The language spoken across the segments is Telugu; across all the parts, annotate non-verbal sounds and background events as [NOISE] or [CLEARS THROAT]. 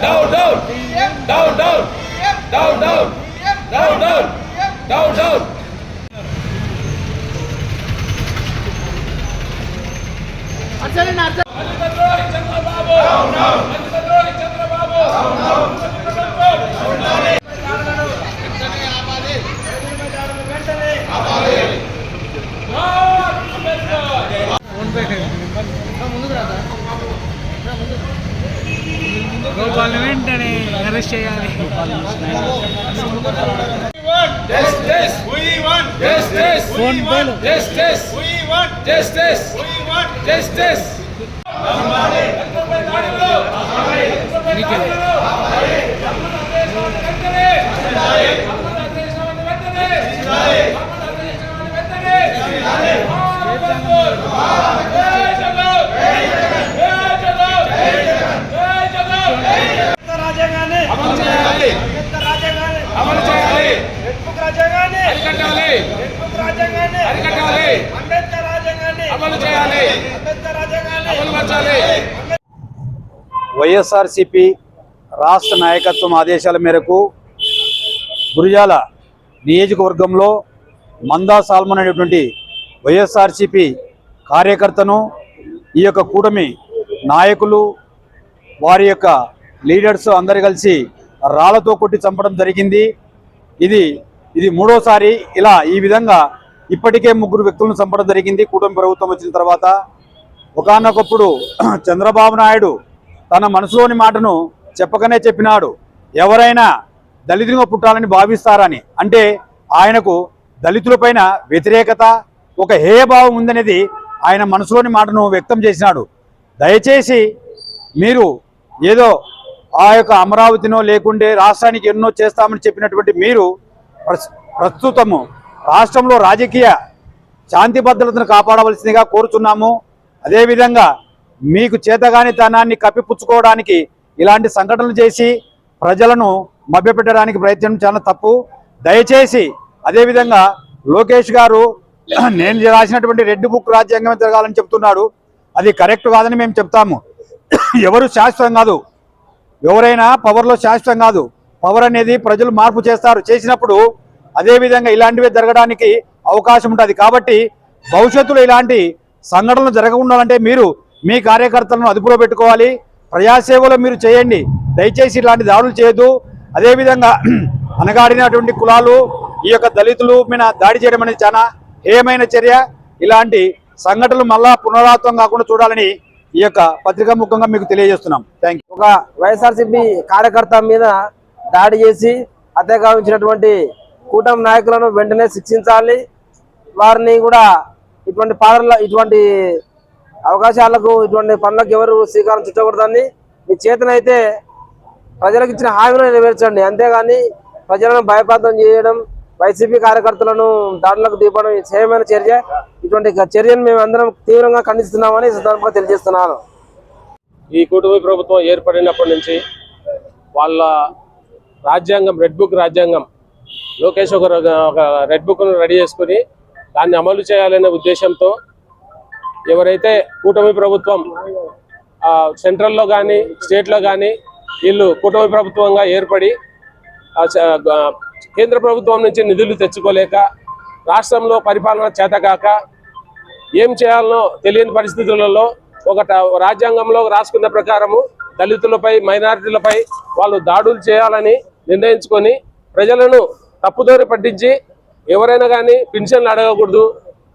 Down, down, down, down, down, down, down, down, down, down. మంత్రిద్రోహి Chandrababu మంత్రిద్రోహి Chandrababu గోపాల్ని వెంటనే అరెస్ట్ చేయాలి. ఫోన్ ఫోన్ అమలు చేయాలి. వైఎస్ఆర్సిపి రాష్ట్ర నాయకత్వం ఆదేశాల మేరకు గురిజాల నియోజకవర్గంలో మందా సాల్మన్ అనేటువంటి వైఎస్ఆర్సిపి కార్యకర్తను ఈ యొక్క కూటమి నాయకులు వారి యొక్క లీడర్స్ అందరు కలిసి రాళ్ళతో కొట్టి చంపడం జరిగింది. ఇది ఇది మూడోసారి ఇలా ఈ విధంగా ఇప్పటికే ముగ్గురు వ్యక్తులను చంపడం జరిగింది. కూటమి ప్రభుత్వం వచ్చిన తర్వాత ఒకానొకప్పుడు [CLEARS THROAT] చంద్రబాబు నాయుడు తన మనసులోని మాటను చెప్పకనే చెప్పినాడు. ఎవరైనా దళితులుగా పుట్టాలని భావిస్తారని. అంటే ఆయనకు దళితులపైన వ్యతిరేకత ఒక హేయభావం ఉందనేది ఆయన మనసులోని మాటను వ్యక్తం చేసినాడు. దయచేసి మీరు ఏదో ఆ యొక్క అమరావతినో లేకుంటే రాష్ట్రానికి ఎన్నో చేస్తామని చెప్పినటువంటి మీరు ప్రస్తుతము రాష్ట్రంలో రాజకీయ శాంతి భద్రతను కాపాడవలసిందిగా కోరుచున్నాము. అదేవిధంగా మీకు చేతగానితనాన్ని కప్పిపుచ్చుకోవడానికి ఇలాంటి సంఘటనలు చేసి ప్రజలను మభ్యపెట్టడానికి ప్రయత్నం చాలా తప్పు. దయచేసి అదేవిధంగా లోకేష్ గారు [CLEARS THROAT] నేను రాసినటువంటి రెడ్ బుక్ రాజ్యాంగం తిరగాలని చెప్తున్నాడు. అది కరెక్ట్ కాదని మేము చెప్తాము. [CLEARS THROAT] ఎవరు శాశ్వతం కాదు. ఎవరైనా పవర్లో శాశ్వతం కాదు. పవర్ అనేది ప్రజలు మార్పు చేస్తారు. చేసినప్పుడు అదేవిధంగా ఇలాంటివి జరగడానికి అవకాశం ఉంటుంది. కాబట్టి భవిష్యత్తులో ఇలాంటి సంఘటనలు జరగకుండాలంటే మీరు మీ కార్యకర్తలను అదుపులో పెట్టుకోవాలి. ప్రజాసేవలో మీరు చేయండి. దయచేసి ఇలాంటి దాడులు చేయొద్దు. అదేవిధంగా [CLEARS THROAT] అనగాడినటువంటి కులాలు ఈ యొక్క దళితులు మీద దాడి చేయడం అనేది చాలా హేయమైన చర్య. ఇలాంటి సంఘటనలు మళ్ళా పునరావృతం కాకుండా చూడాలని ఈ యొక్క పత్రికా ముఖంగా మీకు తెలియజేస్తున్నాం. థ్యాంక్ యూ ఒక వైఎస్ఆర్సీపీ కార్యకర్త మీద దాడి చేసి హత్య గావించినటువంటి కూటమి నాయకులను వెంటనే శిక్షించాలి. వారిని కూడా ఇటువంటి పాలన ఇటువంటి అవకాశాలకు ఇటువంటి పనులకు ఎవరు శ్రీకారం చుట్టకూడదని మీ చేతనైతే ప్రజలకు ఇచ్చిన హామీలను నెరవేర్చండి. అంతేగాని ప్రజలను భయప్రాంతం చేయడం వైసీపీ కార్యకర్తలను దాడులకు దిగడం చేయమైన చర్య. ఇటువంటి చర్యను మేము అందరం తీవ్రంగా ఖండిస్తున్నామని సందర్భంగా తెలియజేస్తున్నాను. ఈ కూటమి ప్రభుత్వం ఏర్పడినప్పటి నుంచి వాళ్ళ రాజ్యాంగం రెడ్ బుక్ రాజ్యాంగం లోకేష్ ఒక ఒక రెడ్ బుక్ను రెడీ చేసుకుని దాన్ని అమలు చేయాలనే ఉద్దేశంతో ఎవరైతే కూటమి ప్రభుత్వం సెంట్రల్లో కానీ స్టేట్లో కానీ వీళ్ళు కూటమి ప్రభుత్వంగా ఏర్పడి కేంద్ర ప్రభుత్వం నుంచి నిధులు తెచ్చుకోలేక రాష్ట్రంలో పరిపాలన చేతకాక ఏం చేయాలనో తెలియని పరిస్థితులలో ఒక రాజ్యాంగంలో రాసుకున్న ప్రకారము దళితులపై మైనారిటీలపై వాళ్ళు దాడులు చేయాలని నిర్ణయించుకొని ప్రజలను తప్పుదోరి పట్టించి ఎవరైనా కానీ పెన్షన్లు అడగకూడదు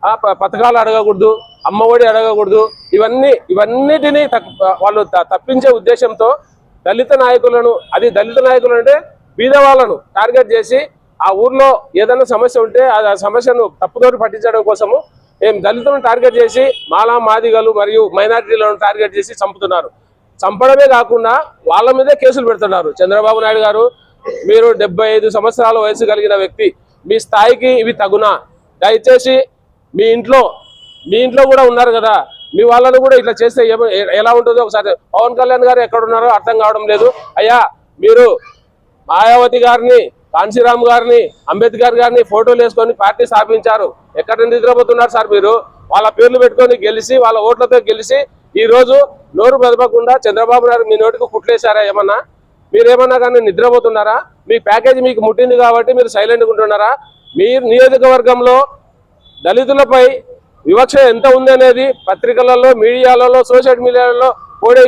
ఆ పథకాలు అడగకూడదు అమ్మఒడి అడగకూడదు ఇవన్నీ ఇవన్నిటినీ వాళ్ళు త- తప్పించే ఉద్దేశంతో దళిత నాయకులను అది దళిత నాయకులు అంటే బీద వాళ్ళను టార్గెట్ చేసి ఆ ఊర్లో ఏదైనా సమస్య ఉంటే ఆ ఆ సమస్యను తప్పుదోరి పట్టించడం కోసము ఏం దళితులను టార్గెట్ చేసి మాలా మాదిగలు మరియు మైనారిటీలను టార్గెట్ చేసి చంపుతున్నారు. చంపడమే కాకుండా వాళ్ళ మీదే కేసులు పెడుతున్నారు చంద్రబాబు నాయుడు గారు మీరు డెబ్బై ఐదు సంవత్సరాల వయసు కలిగిన వ్యక్తి మీ స్థాయికి ఇవి తగునా? దయచేసి మీ ఇంట్లో మీ ఇంట్లో కూడా ఉన్నారు కదా మీ వాళ్ళను కూడా ఇట్లా చేస్తే ఎలా ఉంటుందో ఒకసారి పవన్ కళ్యాణ్ గారు ఎక్కడ ఉన్నారో అర్థం కావడం లేదు. అయ్యా మీరు మాయావతి గారిని కాన్సీరామ్ గారిని అంబేద్కర్ గారిని ఫోటోలు వేసుకొని పార్టీ స్థాపించారు. ఎక్కడ నిద్రపోతున్నారు సార్ మీరు? వాళ్ళ పేర్లు పెట్టుకొని గెలిచి వాళ్ళ ఓట్లతో గెలిచి ఈ రోజు నోరు మెదపకుండా చంద్రబాబు నాయుడు మీ నోటికి కుట్లేశారా ఏమన్నా? మీరేమన్నా కానీ నిద్రపోతున్నారా? మీ ప్యాకేజీ మీకు ముట్టింది కాబట్టి మీరు సైలెంట్గా ఉంటున్నారా? మీ నియోజకవర్గంలో దళితులపై వివక్ష ఎంత ఉంది అనేది పత్రికలలో మీడియాలలో సోషల్ మీడియాలలో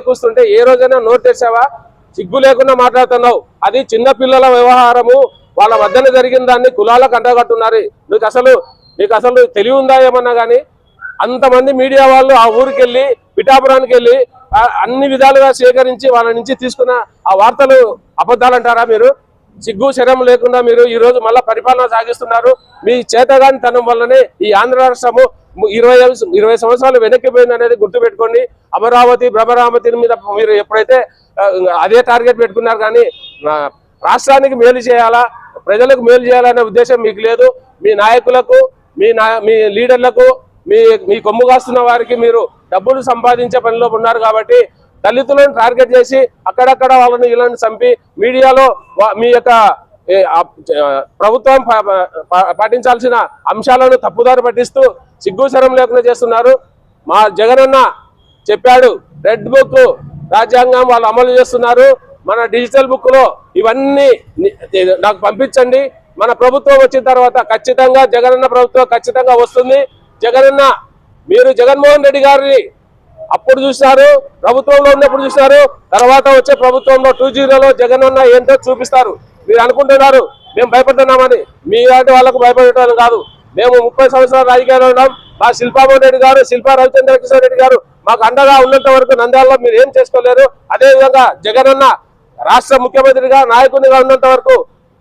కూస్తుంటే ఏ రోజైనా నోట్ తెచ్చావా సిగ్గు లేకుండా మాట్లాడుతున్నావు. అది చిన్న పిల్లల వ్యవహారము. వాళ్ళ మధ్యన జరిగిన దాన్ని కులాలకు అంటగట్టున్నారు. నీకు అసలు నీకు అసలు తెలివి ఉందా ఏమన్నా కానీ? అంతమంది మీడియా వాళ్ళు ఆ ఊరికి వెళ్ళి పిఠాపురానికి వెళ్ళి అన్ని విధాలుగా సేకరించి వాళ్ళ నుంచి తీసుకున్న ఆ వార్తలు అబద్ధాలు అంటారా మీరు? సిగ్గు శరం లేకుండా మీరు ఈ రోజు మళ్ళా పరిపాలన సాగిస్తున్నారు. మీ చేతగాని తనం వల్లనే ఈ ఆంధ్ర రాష్ట్రము ఇరవై ఇరవై సంవత్సరాలు వెనక్కిపోయింది అనేది గుర్తుపెట్టుకోండి. అమరావతి భ్రమరావతి మీద మీరు ఎప్పుడైతే అదే టార్గెట్ పెట్టుకున్నారు కానీ రాష్ట్రానికి మేలు చేయాలా ప్రజలకు మేలు చేయాలనే ఉద్దేశం మీకు లేదు. మీ నాయకులకు మీ నా మీ లీడర్లకు మీ మీ కొమ్ము కాస్తున్న వారికి మీరు డబ్బులు సంపాదించే పనిలో ఉన్నారు కాబట్టి దళితులను టార్గెట్ చేసి అక్కడక్కడ వాళ్ళని వీళ్ళని చంపి మీడియాలో మీ యొక్క ప్రభుత్వం పాటించాల్సిన అంశాలను తప్పుదారి పట్టిస్తూ సిగ్గుసరం లేకుండా చేస్తున్నారు. మా జగనన్న చెప్పాడు రెడ్ బుక్ రాజ్యాంగం వాళ్ళు అమలు చేస్తున్నారు. మన డిజిటల్ బుక్లో ఇవన్నీ నాకు పంపించండి. మన ప్రభుత్వం వచ్చిన తర్వాత ఖచ్చితంగా జగనన్న ప్రభుత్వం ఖచ్చితంగా వస్తుంది. జగనన్న మీరు జగన్మోహన్ రెడ్డి గారిని అప్పుడు చూసినారు ప్రభుత్వంలో ఉన్నప్పుడు చూసినారు తర్వాత వచ్చే ప్రభుత్వంలో టూ జీరోలో అన్న ఏంటో చూపిస్తారు. మీరు అనుకుంటున్నారు మేము భయపడుతున్నామని. మీలాంటి వాళ్ళకు భయపడటం కాదు. మేము ముప్పై సంవత్సరాల రాజకీయాల్లో ఉన్నాం. మా శిల్పామోహన్ రెడ్డి గారు శిల్పా రవిచంద్ర కిషోర్ రెడ్డి గారు మాకు అండగా ఉన్నంత వరకు నంద్యాలలో మీరు ఏం చేసుకోలేరు. అదేవిధంగా జగన్ అన్న రాష్ట్ర ముఖ్యమంత్రిగా నాయకునిగా ఉన్నంత వరకు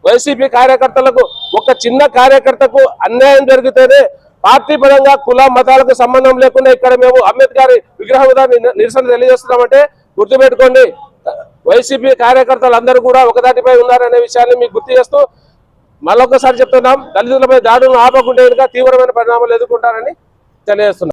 వైసీపీ కార్యకర్తలకు ఒక చిన్న కార్యకర్తకు అన్యాయం జరిగితేనే పార్టీ పరంగా కుల మతాలకు సంబంధం లేకుండా ఇక్కడ మేము అంబేద్కర్ విగ్రహం మీద నిరసన తెలియజేస్తున్నామంటే గుర్తుపెట్టుకోండి. వైసీపీ కార్యకర్తలు అందరూ కూడా ఒకదాటిపై ఉన్నారనే విషయాన్ని మీకు గుర్తు చేస్తూ మళ్ళొకసారి చెప్తున్నాం దళితులపై దాడులను ఆపకుంటే తీవ్రమైన పరిణామాలు ఎదుర్కొంటారని తెలియజేస్తున్నాం.